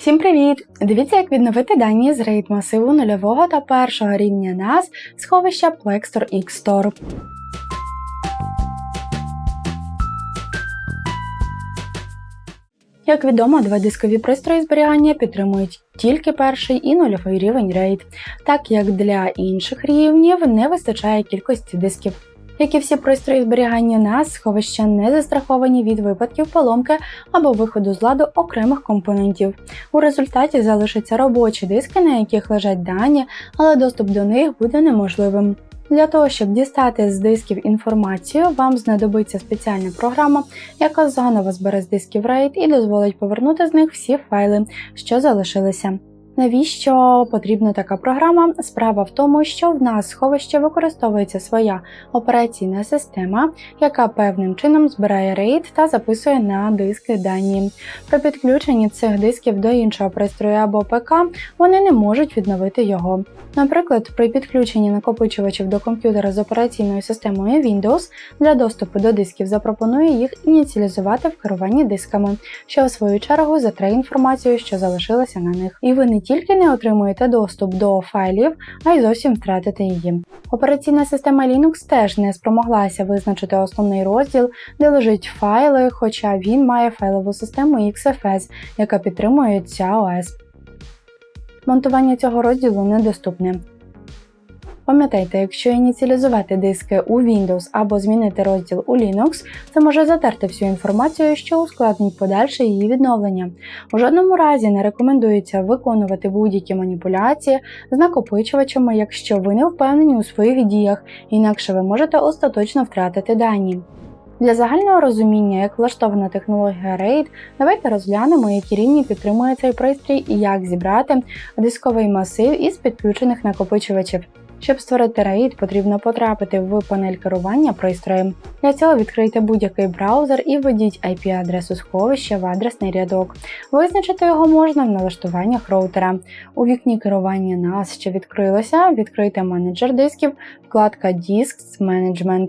Всім привіт! Дивіться, як відновити дані з RAID масиву нульового та першого рівня NAS сховища Plextor X Store. Як відомо, два дискові пристрої зберігання підтримують тільки перший і нульовий рівень RAID, так як для інших рівнів не вистачає кількості дисків. Як і всі пристрої зберігання NAS, сховища не застраховані від випадків поломки або виходу з ладу окремих компонентів. У результаті залишаться робочі диски, на яких лежать дані, але доступ до них буде неможливим. Для того, щоб дістати з дисків інформацію, вам знадобиться спеціальна програма, яка заново збере з дисків RAID і дозволить повернути з них всі файли, що залишилися. Навіщо потрібна така програма? Справа в тому, що в нас сховище використовується своя операційна система, яка певним чином збирає RAID та записує на диски дані. При підключенні цих дисків до іншого пристрою або ПК вони не можуть відновити його. Наприклад, при підключенні накопичувачів до комп'ютера з операційною системою Windows для доступу до дисків запропонує їх ініціалізувати в керуванні дисками, що в свою чергу затре інформацію, що залишилася на них. І ви не тільки не отримуєте доступ до файлів, а й зовсім втратите її. Операційна система Linux теж не спромоглася визначити основний розділ, де лежить файли, хоча він має файлову систему XFS, яка підтримує ця ОС. Монтування цього розділу недоступне. Пам'ятайте, якщо ініціалізувати диски у Windows або змінити розділ у Linux, це може затерти всю інформацію, що ускладнить подальше її відновлення. У жодному разі не рекомендується виконувати будь-які маніпуляції з накопичувачами, якщо ви не впевнені у своїх діях, інакше ви можете остаточно втратити дані. Для загального розуміння, як влаштована технологія RAID, давайте розглянемо, які рівні підтримує цей пристрій і як зібрати дисковий масив із підключених накопичувачів. Щоб створити RAID, потрібно потрапити в панель керування пристроєм. Для цього відкрийте будь-який браузер і введіть IP-адресу сховища в адресний рядок. Визначити його можна в налаштуваннях роутера. У вікні керування NAS, що відкрилося, відкрийте менеджер дисків, вкладка Disks Management.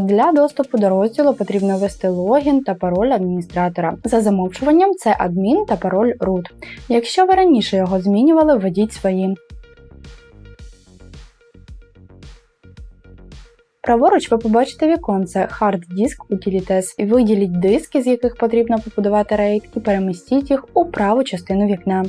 Для доступу до розділу потрібно ввести логін та пароль адміністратора. За замовчуванням це адмін та пароль root. Якщо ви раніше його змінювали, введіть свої. Праворуч ви побачите віконце Hard Disk Utilities виділіть диски, з яких потрібно побудувати рейд, і перемістіть їх у праву частину вікна.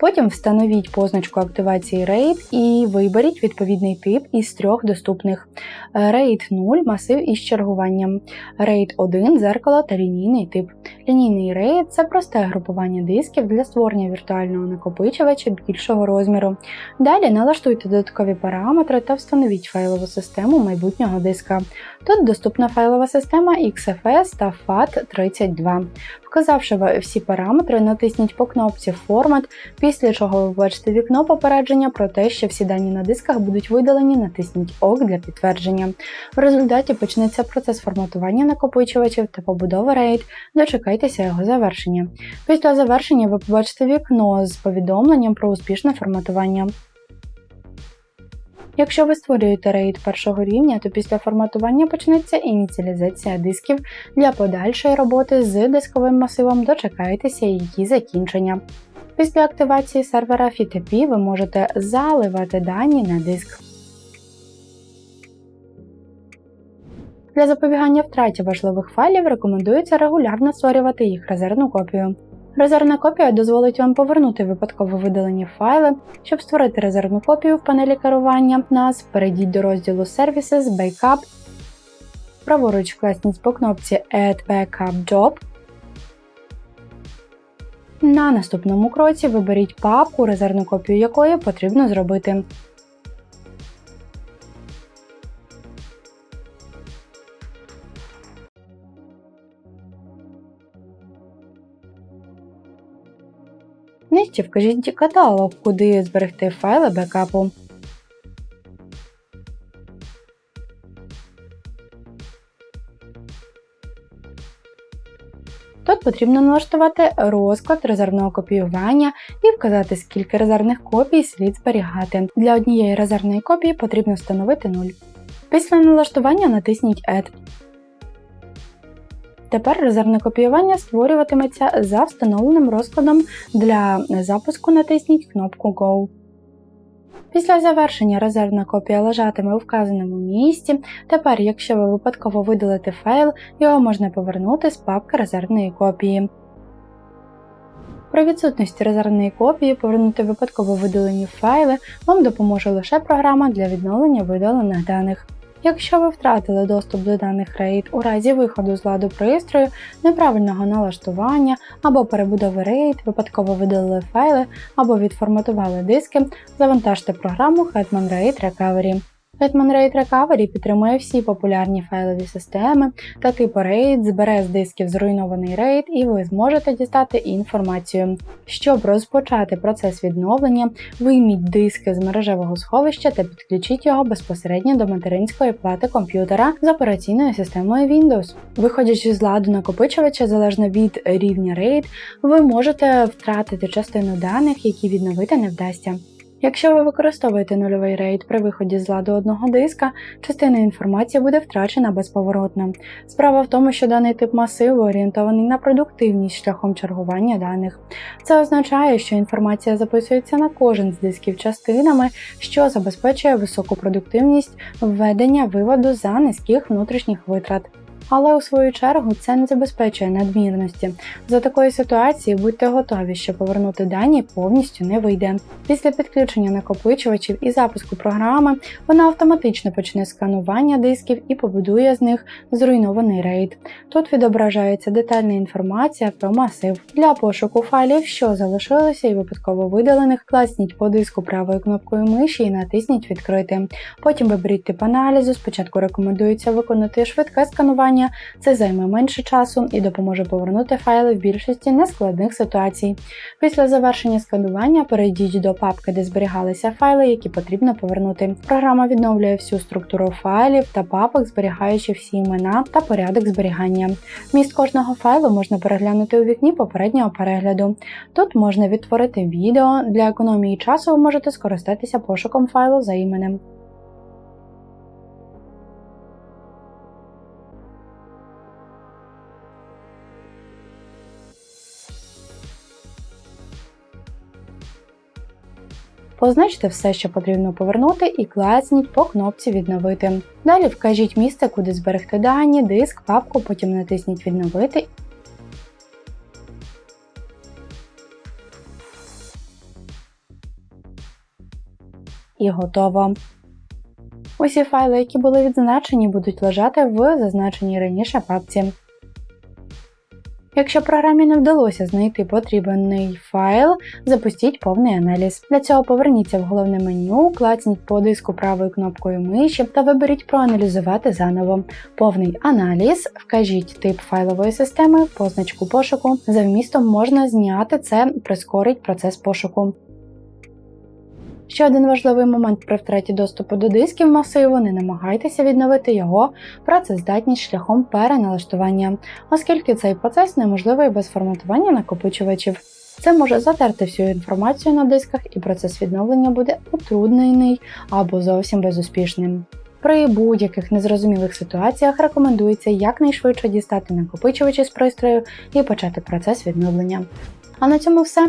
Потім встановіть позначку активації RAID і виберіть відповідний тип із трьох доступних: RAID 0 масив із чергуванням, RAID 1 зеркало та лінійний тип. Лінійний RAID – це просте групування дисків для створення віртуального накопичувача більшого розміру. Далі налаштуйте додаткові параметри та встановіть файлову систему майбутнього диска. Тут доступна файлова система XFS та FAT32. Вказавши всі параметри, натисніть по кнопці Формат, після чого ви бачите вікно попередження про те, що всі дані на дисках будуть видалені, натисніть ОК для підтвердження. В результаті почнеться процес форматування накопичувачів та побудови RAID, дочекайтеся його завершення. Після завершення ви побачите вікно з повідомленням про успішне форматування. Якщо ви створюєте RAID першого рівня, то після форматування почнеться ініціалізація дисків для подальшої роботи з дисковим масивом, дочекайтеся її закінчення. Після активації сервера FTP ви можете заливати дані на диск. Для запобігання втраті важливих файлів рекомендується регулярно створювати їх резервну копію. Резервна копія дозволить вам повернути випадково видалені файли. Щоб створити резервну копію в панелі керування NAS, перейдіть до розділу Services Backup. Праворуч класніть по кнопці Add Backup Job. На наступному кроці виберіть папку, резервну копію якої потрібно зробити. Нижче вкажіть каталог, куди зберегти файли бекапу. Тут потрібно налаштувати розклад резервного копіювання і вказати, скільки резервних копій слід зберігати. Для однієї резервної копії потрібно встановити 0. Після налаштування натисніть Add. Тепер резервне копіювання створюватиметься за встановленим розкладом для запуску натисніть кнопку Go. Після завершення резервна копія лежатиме у вказаному місці. Тепер, якщо ви випадково видалите файл, його можна повернути з папки резервної копії. При відсутності резервної копії повернути випадково видалені файли вам допоможе лише програма для відновлення видалених даних. Якщо ви втратили доступ до даних RAID у разі виходу з ладу пристрою, неправильного налаштування або перебудови RAID, випадково видалили файли або відформатували диски, завантажте програму Hetman RAID Recovery. Hetman RAID Recovery підтримує всі популярні файлові системи та типу RAID, збере з дисків зруйнований RAID і ви зможете дістати інформацію. Щоб розпочати процес відновлення, вийміть диски з мережевого сховища та підключіть його безпосередньо до материнської плати комп'ютера з операційною системою Windows. Виходячи з ладу накопичувача, залежно від рівня RAID, ви можете втратити частину даних, які відновити не вдасться. Якщо ви використовуєте нульовий рейд при виході з ладу одного диска, частина інформації буде втрачена безповоротно. Справа в тому, що даний тип масиву орієнтований на продуктивність шляхом чергування даних. Це означає, що інформація записується на кожен з дисків частинами, що забезпечує високу продуктивність введення виводу за низьких внутрішніх витрат. Але у свою чергу це не забезпечує надмірності. За такої ситуації будьте готові, що повернути дані повністю не вийде. Після підключення накопичувачів і запуску програми вона автоматично почне сканування дисків і побудує з них зруйнований рейд. Тут відображається детальна інформація про масив. Для пошуку файлів, що залишилося і випадково видалених, класніть по диску правою кнопкою миші і натисніть Відкрити. Потім виберіть тип аналізу. Спочатку рекомендується виконати швидке сканування сканування, це займе менше часу і допоможе повернути файли в більшості нескладних ситуацій. Після завершення сканування перейдіть до папки, де зберігалися файли, які потрібно повернути. Програма відновлює всю структуру файлів та папок, зберігаючи всі імена та порядок зберігання. Міст кожного файлу можна переглянути у вікні попереднього перегляду. Тут можна відтворити відео. Для економії часу ви можете скористатися пошуком файлу за іменем. Позначте все, що потрібно повернути, і класніть по кнопці Відновити. Далі вкажіть місце, куди зберегти дані, диск, папку, потім натисніть Відновити. І готово. Усі файли, які були відзначені, будуть лежати в зазначеній раніше папці. Якщо програмі не вдалося знайти потрібний файл, запустіть повний аналіз. Для цього поверніться в головне меню, клацніть по диску правою кнопкою миші та виберіть проаналізувати заново. Повний аналіз, вкажіть тип файлової системи, позначку пошуку. За вмістом можна зняти це, прискорить процес пошуку. Ще один важливий момент при втраті доступу до дисків масиву, не намагайтеся відновити його працездатність шляхом переналаштування, оскільки цей процес неможливий без форматування накопичувачів. Це може затерти всю інформацію на дисках, і процес відновлення буде утруднений або зовсім безуспішним. При будь-яких незрозумілих ситуаціях рекомендується якнайшвидше дістати накопичувачі з пристрою і почати процес відновлення. А на цьому все.